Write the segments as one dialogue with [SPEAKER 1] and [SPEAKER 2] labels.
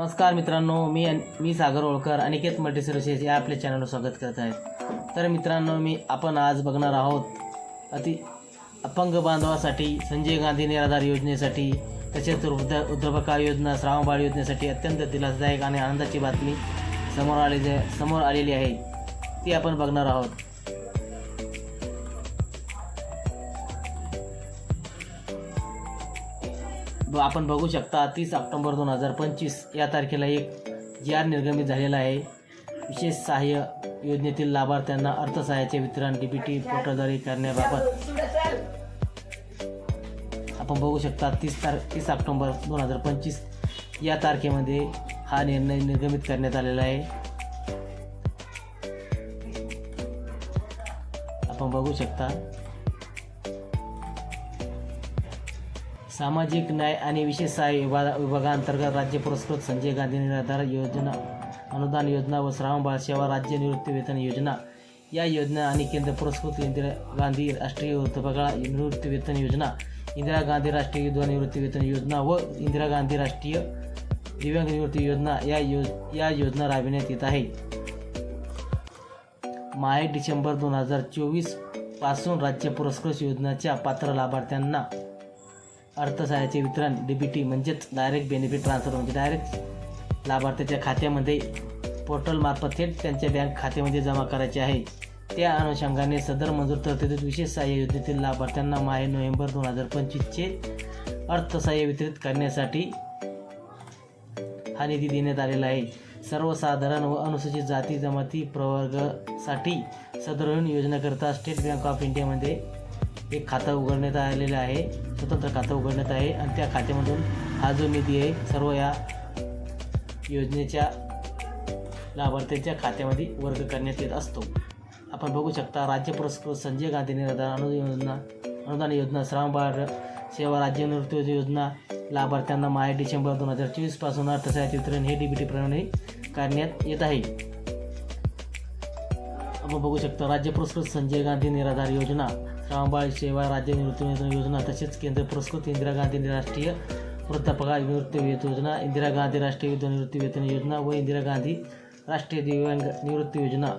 [SPEAKER 1] नमस्कार मित्रांनो मी मी सागर ओळकर अनिकेत मल्टीसर्विसेस या आपल्या चॅनलवर स्वागत करत आहे. तर मित्रांनो मी आपण आज बघणार आहोत अति अपंग बांधवासाठी संजय गांधी निराधार योजनेसाठी तसेच वृद्ध वृद्धपकाळ योजना श्रावणबाळ योजनेसाठी अत्यंत दिलासदायक आणि आनंदाची बातमी समोर आलेली समोर आलेली आहे. ती आपण बघणार आहोत. आपण बघू शकता तीस ऑक्टोंबर दोन हजार पंचवीस या तारखेला एक जी आर निर्गमित झालेला आहे. विशेष सहाय्य योजनेतील लाभार्थ्यांना अर्थसहाय्याचे वितरण डी बी टी पोर्टलद्वारे करण्याबाबत. आपण बघू शकता तीस तार तीस ऑक्टोंबर दोन हजार पंचवीस या तारखेमध्ये हा निर्णय निर्गमित करण्यात आलेला आहे. आपण बघू शकता सामाजिक न्याय आणि विशेष सहाय्य विभागा विभागांतर्गत राज्य पुरस्कृत संजय गांधी निराधार योजना अनुदान योजना व श्रावणबाळ सेवा राज्य निवृत्ती वेतन योजना. या योजना आणि केंद्र पुरस्कृत इंदिरा गांधी राष्ट्रीय वृद्धपकाळ निवृत्ती वेतन योजना इंदिरा गांधी राष्ट्रीय विधवा निवृत्ती वेतन योजना व इंदिरा गांधी राष्ट्रीय दिव्यांग निवृत्ती योजना या यो या योजना राबविण्यात येत आहे. माय डिसेंबर दोन हजार चोवीसपासून राज्य पुरस्कृत योजनेच्या पात्र लाभार्थ्यांना अर्थसहाय्याचे वितरण डी बी टी म्हणजेच डायरेक्ट बेनिफिट ट्रान्सफर म्हणजे डायरेक्ट लाभार्थ्याच्या खात्यामध्ये पोर्टलमार्फत थेट त्यांच्या बँक खात्यामध्ये जमा करायचे आहे. त्या अनुषंगाने सदर मंजूर तरतुदीत विशेष सहाय्य योजनेतील लाभार्थ्यांना माहे नोव्हेंबर दोन हजार पंचवीसचे अर्थसहाय्य वितरित करण्यासाठी हा निधी देण्यात आलेला आहे. सर्वसाधारण व अनुसूचित जाती जमाती प्रवर्गासाठी सदर योजनेकरता स्टेट बँक ऑफ इंडियामध्ये एक खातं उघडण्यात आलेलं आहे स्वतंत्र खातं उघडण्यात आहे आणि त्या खात्यामधून हा जो निधी आहे सर्व या योजनेच्या लाभार्थ्यांच्या खात्यामध्ये वर्ग करण्यात येत असतो. आपण बघू शकता राज्य पुरस्कृत संजय गांधी निराधार अनु योजना अनुदान योजना श्रामबाळ सेवा राज्य निवृत्ती योजना लाभार्थ्यांना माहे डिसेंबर दोन हजार चोवीसपासून अर्थसहाय्य वितरण हे डी बी टी प्रमाणे करण्यात येत आहे. आपण बघू शकता राज्य पुरस्कृत संजय गांधी निराधार योजना श्रामबाळ सेवा राज्य निवृत्तीवेतन योजना तसेच केंद्र पुरस्कृत इंदिरा गांधी राष्ट्रीय वृद्धपकाळ निवृत्ती वेतन योजना इंदिरा गांधी राष्ट्रीय विधवा निवृत्ती वेतन योजना व इंदिरा गांधी राष्ट्रीय दिव्यांग निवृत्ती योजना.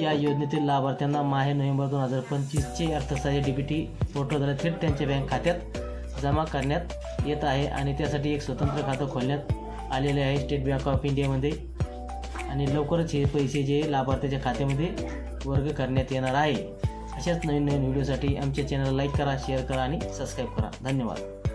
[SPEAKER 1] या योजनेतील लाभार्थ्यांना माहे नोव्हेंबर दोन हजार पंचवीसचे अर्थसहाय्य डी बी टी पोर्टलद्वारे थेट त्यांच्या बँक खात्यात जमा करण्यात येत आहे आणि त्यासाठी एक स्वतंत्र खातं खोलण्यात आलेले आहे. स्टेट बँक ऑफ इंडियामध्ये आणि लवकरच हे पैसे जे लाभार्थ्याच्या खात्यामध्ये वर्ग करण्यात येणार आहे. अशाच नवीन नवीन व्हिडिओसाठी आमच्या चॅनलला लाईक करा शेअर करा आणि सबस्क्राईब करा. धन्यवाद.